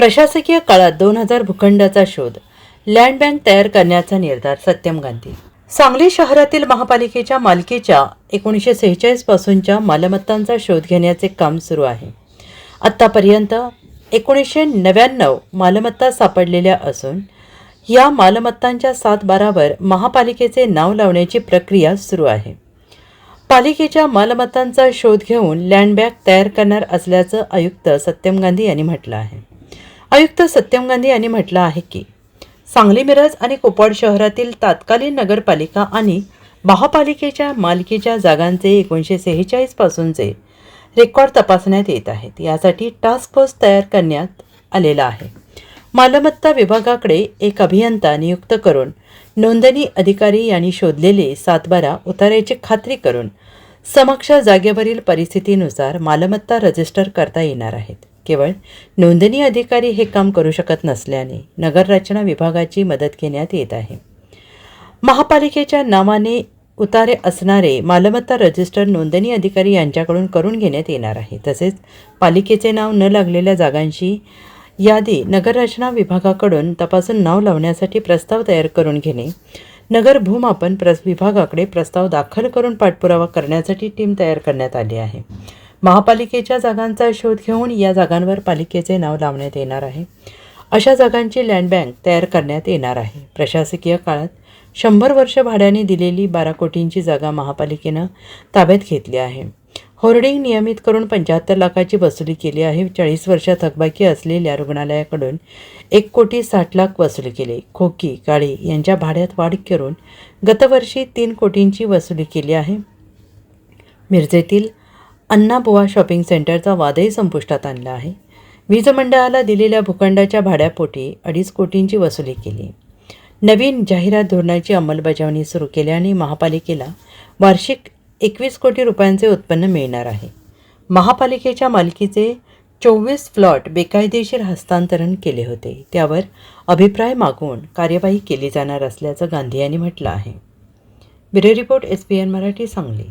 प्रशासकीय काळात दोन हजार भूखंडाचा शोध. लँड बँक तयार करण्याचा निर्धार सत्यम गांधी. सांगली शहरातील महापालिकेच्या मालकीच्या एकोणीसशे सेहेचाळीस पासूनच्या मालमत्तांचा शोध घेण्याचे काम सुरू आहे. आत्तापर्यंत एकोणीसशे नव्याण्णव मालमत्ता सापडलेल्या असून या मालमत्तांच्या सात बारावर महापालिकेचे नाव लावण्याची प्रक्रिया सुरू आहे. पालिकेच्या मालमत्तांचा शोध घेऊन लँड बँक तयार करणार असल्याचं आयुक्त सत्यम गांधी यांनी म्हटलं आहे. आयुक्त सत्यम गांधी यांनी म्हटलं आहे की सांगली मिरज आणि कोपाड शहरातील तात्कालीन नगरपालिका आणि महापालिकेच्या मालकीच्या जागांचे एकोणीसशे सेहेचाळीस पासूनचे रेकॉर्ड तपासण्यात येत आहेत. यासाठी टास्क फोर्स तयार करण्यात आलेला आहे. मालमत्ता विभागाकडे एक अभियंता नियुक्त करून नोंदणी अधिकारी यांनी शोधलेले सातबारा उतारायची खात्री करून समक्ष जागेवरील परिस्थितीनुसार मालमत्ता रजिस्टर करता येणार आहेत. केवळ नोंदणी अधिकारी हे काम करू शकत नसल्याने नगररचना विभागाची मदत घेण्यात येत आहे. महापालिकेच्या नावाने उतारे असणारे मालमत्ता रजिस्टर नोंदणी अधिकारी यांच्याकडून करून घेण्यात येणार आहे. तसेच पालिकेचे नाव न लागलेल्या जागांची यादी नगररचना विभागाकडून तपासून नाव लावण्यासाठी प्रस्ताव तयार करून घेणे नगर भूमापन प्रस विभागाकडे प्रस्ताव दाखल करून पाठपुरावा करण्यासाठी टीम तयार करण्यात आली आहे. महापालिकेच्या जागांचा शोध घेऊन या जागांवर पालिकेचे नाव लावण्यात येणार आहे. अशा जागांची लँड बँक तयार करण्यात येणार आहे. प्रशासकीय काळात शंभर वर्ष भाड्याने दिलेली बारा कोटींची जागा महापालिकेनं ताब्यात घेतली आहे. होर्डिंग नियमित करून पंच्याहत्तर लाखाची वसुली केली आहे. चाळीस वर्ष थकबाकी असलेल्या रुग्णालयाकडून एक कोटी साठ लाख वसुली केली. खोकी काळी यांच्या भाड्यात वाढ करून गतवर्षी तीन कोटींची वसुली केली आहे. मिरजेतील अण्णाबुवा शॉपिंग सेंटरचा वादही संपुष्टात आणला आहे. वीज मंडळाला दिलेल्या भूखंडाच्या भाड्यापोटी अडीच कोटींची वसुली केली. नवीन जाहिरात धोरणाची अंमलबजावणी सुरू केल्याने महापालिकेला वार्षिक एकवीस कोटी रुपयांचे उत्पन्न मिळणार आहे. महापालिकेच्या मालकीचे चोवीस फ्लॉट बेकायदेशीर हस्तांतरण केले होते. त्यावर अभिप्राय मागवून कार्यवाही केली जाणार असल्याचं गांधी यांनी म्हटलं आहे. Bureau report S P N Marathi Sangli.